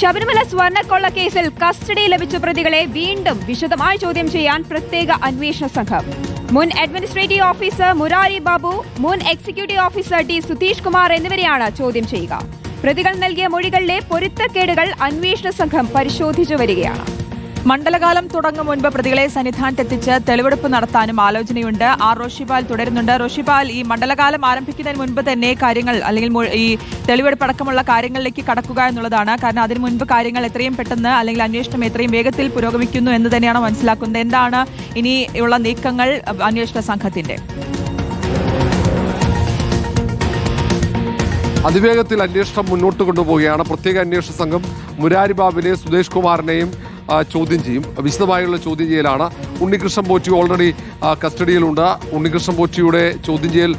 ശബരിമല സ്വർണക്കൊള്ള കേസിൽ കസ്റ്റഡി ലഭിച്ച പ്രതികളെ വീണ്ടും വിശദമായി ചോദ്യം ചെയ്യാൻ പ്രത്യേക അന്വേഷണ സംഘം. മുൻ അഡ്മിനിസ്ട്രേറ്റീവ് ഓഫീസർ മുരാരി ബാബു മുൻ executive officer T Sudheesh Kumar എന്നിവരെയാണ് ചോദ്യം ചെയ്യുക. പ്രതികൾ നൽകിയ മൊഴികളിലെ പൊരുത്തക്കേടുകൾ അന്വേഷണ സംഘം പരിശോധിച്ചു വരികയാണ്. മണ്ഡലകാലം തുടങ്ങും മുൻപ് പ്രതികളെ സന്നിധാനത്തെത്തിച്ച് തെളിവെടുപ്പ് നടത്താനും ആലോചനയുണ്ട്. ആർ റോഷിപാൽ തുടരുന്നുണ്ട്. റോഷിപാൽ ഈ മണ്ഡലകാലം ആരംഭിക്കുന്നതിന് മുൻപ് തന്നെ കാര്യങ്ങൾ അല്ലെങ്കിൽ ഈ തെളിവെടുപ്പ് അടക്കമുള്ള കാര്യങ്ങളിലേക്ക് കടക്കുക എന്നുള്ളതാണ്. കാരണം അതിനു മുൻപ് കാര്യങ്ങൾ എത്രയും പെട്ടെന്ന് അല്ലെങ്കിൽ അന്വേഷണം എത്രയും വേഗത്തിൽ പുരോഗമിക്കുന്നു എന്ന് തന്നെയാണ് മനസ്സിലാക്കുന്നത്. എന്താണ് ഇനിയുള്ള നീക്കങ്ങൾ അന്വേഷണ സംഘത്തിന്റെ? അതിവേഗത്തിൽ അന്വേഷണം മുന്നോട്ട് കൊണ്ടുപോവുകയാണ്. പ്രത്യേക അന്വേഷണ സംഘം മുരാരി സുധേഷ് കുമാറിനെയും ചോദ്യം ചെയ്യും. വിശദമായുള്ള ചോദ്യം ചെയ്യലാണ്. ഉണ്ണികൃഷ്ണൻ പോറ്റി ഓൾറെഡി കസ്റ്റഡിയിലുണ്ട്. ഉണ്ണികൃഷ്ണൻ പോറ്റിയുടെ ചോദ്യം ചെയ്യൽ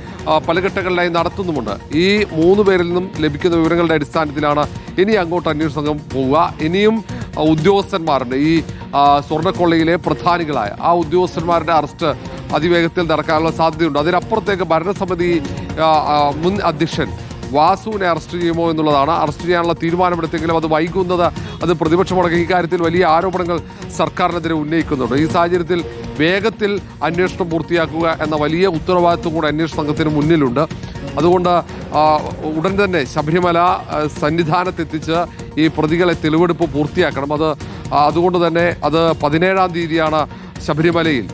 പല ഘട്ടങ്ങളിലായി നടത്തുന്നുമുണ്ട്. ഈ മൂന്ന് പേരിൽ നിന്നും ലഭിക്കുന്ന വിവരങ്ങളുടെ അടിസ്ഥാനത്തിലാണ് ഇനി അങ്ങോട്ട് അന്വേഷണ സംഘം പോവുക. ഇനിയും ഉദ്യോഗസ്ഥന്മാരുണ്ട്. ഈ സ്വർണക്കൊള്ളയിലെ പ്രധാനികളായ ആ ഉദ്യോഗസ്ഥന്മാരുടെ അറസ്റ്റ് അതിവേഗത്തിൽ നടക്കാനുള്ള സാധ്യതയുണ്ട്. അതിനപ്പുറത്തേക്ക് ഭരണസമിതി മുൻ അധ്യക്ഷൻ വാസുവിനെ അറസ്റ്റ് ചെയ്യുമോ എന്നുള്ളതാണ് അറസ്റ്റ് ചെയ്യാനുള്ള തീരുമാനമെടുത്തെങ്കിലും അത് വൈകുന്നത്. അത് പ്രതിപക്ഷമടക്കം ഈ കാര്യത്തിൽ വലിയ ആരോപണങ്ങൾ സർക്കാരിനെതിരെ ഉന്നയിക്കുന്നുണ്ട്. ഈ സാഹചര്യത്തിൽ വേഗത്തിൽ അന്വേഷണം പൂർത്തിയാക്കുക എന്ന വലിയ ഉത്തരവാദിത്വം കൂടെ അന്വേഷണ സംഘത്തിന് മുന്നിലുണ്ട്. അതുകൊണ്ട് ഉടൻ തന്നെ ശബരിമല സന്നിധാനത്തെത്തിച്ച് ഈ പ്രതികളെ തെളിവെടുപ്പ് പൂർത്തിയാക്കണം. അത് അതുകൊണ്ട് തന്നെ അത് പതിനേഴാം തീയതിയാണ് ശബരിമലയിൽ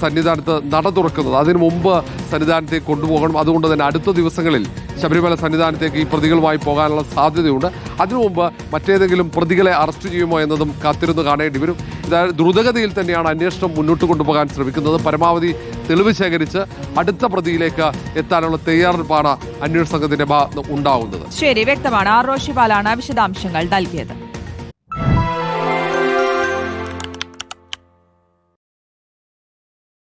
സന്നിധാനത്ത് നട തുറക്കുന്നത്. അതിനു മുമ്പ് സന്നിധാനത്തേക്ക് കൊണ്ടുപോകണം. അതുകൊണ്ട് തന്നെ അടുത്ത ദിവസങ്ങളിൽ ശബരിമല സന്നിധാനത്തേക്ക് ഈ പ്രതികളുമായി പോകാനുള്ള സാധ്യതയുണ്ട്. അതിനു മുമ്പ് മറ്റേതെങ്കിലും പ്രതികളെ അറസ്റ്റ് ചെയ്യുമോ എന്നതും കാത്തിരുന്ന് കാണേണ്ടി വരും. ഇതായത് ദ്രുതഗതിയിൽ തന്നെയാണ് അന്വേഷണം മുന്നോട്ട് കൊണ്ടുപോകാൻ ശ്രമിക്കുന്നത്. പരമാവധി തെളിവ് ശേഖരിച്ച് അടുത്ത പ്രതിയിലേക്ക് എത്താനുള്ള തയ്യാറെടുപ്പാണ് അന്വേഷണ സംഘത്തിന്റെ ഉണ്ടാവുന്നത്. ശരി വ്യക്തമാണ്. ആർ റോഷിപാലാണ് വിശദാംശങ്ങൾ നൽകിയത്.